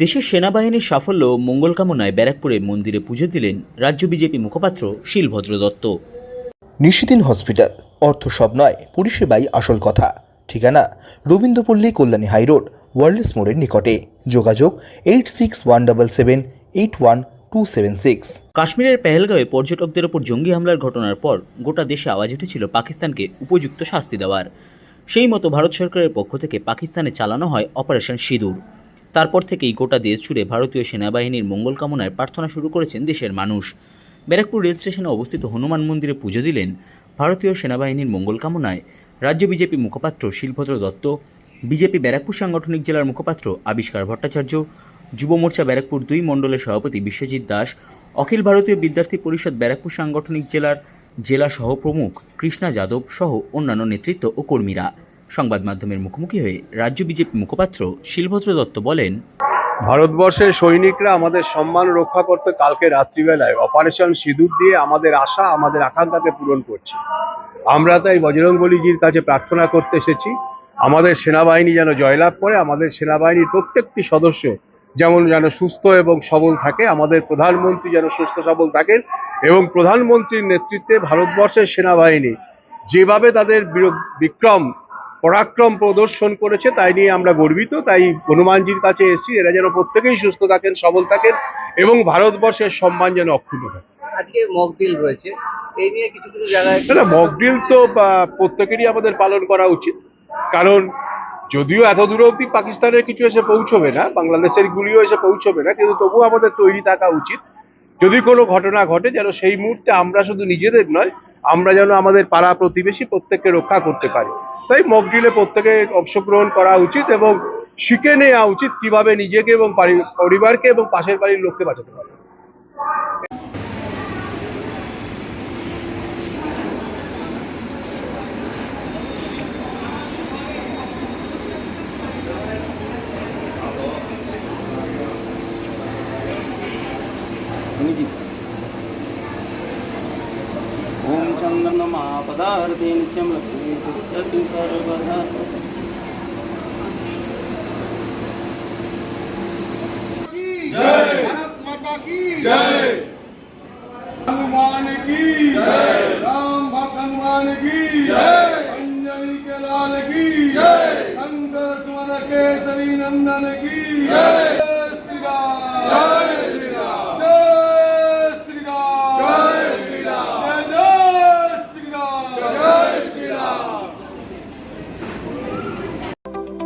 দেশের সেনাবাহিনীর সাফল্য মঙ্গল কামনায় ব্যারাকপুরে মন্দিরে পুজো দিলেন রাজ্য বিজেপি মুখপাত্র শিলভদ্র দত্ত। নিশিদিন হসপিটাল অর্থ সব নয় পরিষেবাই আসল কথা। ঠিকানা রবীন্দ্রপল্লী কল্যাণী হাইরোড ওয়ার্ল্ডস মোড়ের নিকটে। যোগাযোগ eight six one double seven eight one two seven six. কাশ্মীরের পেহেলগাঁওয়ে পর্যটকদের ওপর জঙ্গি হামলার ঘটনার পর গোটা দেশে আওয়াজ উঠেছিল পাকিস্তানকে উপযুক্ত শাস্তি দেওয়ার। সেই মতো ভারত সরকারের পক্ষ থেকে পাকিস্তানে চালানো হয় অপারেশন সিঁদুর। তারপর থেকেই গোটা দেশ জুড়ে ভারতীয় সেনাবাহিনীর মঙ্গল কামনায় প্রার্থনা শুরু করেছেন দেশের মানুষ। ব্যারাকপুর রেল স্টেশনে অবস্থিত হনুমান মন্দিরে পুজো দিলেন ভারতীয় সেনাবাহিনীর মঙ্গল কামনায় রাজ্য বিজেপি মুখপাত্র শিলভদ্র দত্ত, বিজেপি ব্যারাকপুর সাংগঠনিক জেলার মুখপাত্র আবিষ্কার ভট্টাচার্য, যুব মোর্চা ব্যারাকপুর দুই মণ্ডলের সভাপতি বিশ্বজিৎ দাস, অখিল ভারতীয় বিদ্যার্থী পরিষদ ব্যারাকপুর সাংগঠনিক জেলার জেলা সহপ্রমুখ কৃষ্ণা যাদব সহ অন্যান্য নেতৃত্ব ও কর্মীরা। সংবাদ মাধ্যমের মুখোমুখি হয়ে রাজ্য বিজেপি মুখপাত্র শিলভদ্র দত্ত বলেন ভারতবর্ষের সৈনিকরা আমাদের সম্মান রক্ষা করতে কালকে রাত্রিবেলায় অপারেশন সিঁদুর দিয়ে আমাদের আশা, আমাদের আকাঙ্ক্ষাকে পূরণ করছে। আমরা তাই বজরংবলীজির কাছে প্রার্থনা করতে এসেছি, আমাদের সেনাবাহিনী যেন জয়লাভ করে, আমাদের সেনাবাহিনীর প্রত্যেকটি সদস্য যেমন যেন সুস্থ এবং সবল থাকে, আমাদের প্রধানমন্ত্রী যেন সুস্থ সবল থাকেন এবং প্রধানমন্ত্রীর নেতৃত্বে ভারতবর্ষের সেনাবাহিনী যেভাবে তাদের বিক্রম পরাক্রম প্রদর্শন করেছে তাই নিয়ে আমরা গর্বিত। তাই হনুমানজির কাছে এসেছি এরা যেন প্রত্যেকেই সুস্থ থাকেন সবল থাকেন এবং ভারতবর্ষের সম্মান যেন অক্ষুণ্ণ থাকে। আজকে মক ডিল রয়েছে এই নিয়ে কিছু কিছু জায়গায় না মকড্রিল তো প্রত্যেকেরই আমাদের পালন করা উচিত। কারণ যদিও এত দূর অব্দি পাকিস্তানের কিছু এসে পৌঁছবে না বাংলাদেশের গুলিও এসে পৌঁছবে না কিন্তু তবুও আমাদের তৈরি থাকা উচিত। যদি কোনো ঘটনা ঘটে যেন সেই মুহূর্তে আমরা শুধু নিজেদের নয় আমরা যেন আমাদের পাড়া প্রতিবেশী প্রত্যেককে রক্ষা করতে পারি। তাই মকড্রিলে প্রত্যেকে অংশগ্রহণ করা উচিত এবং শিখে নেওয়া উচিত কীভাবে নিজেকে এবং পরিবারকে এবং পাশের বাড়ির লোককে বাঁচাতে পারে। ओम चंदनमा पदार्थे नित्यम लक्ष्मी सर्वदा भारत माता की। जय। हनुमान की। जय। राम भक्त हनुमान की। जय। अंजलि के लाल की। जय। शंकर सुमन केसरी नंदन की। जय श्री राम। जय।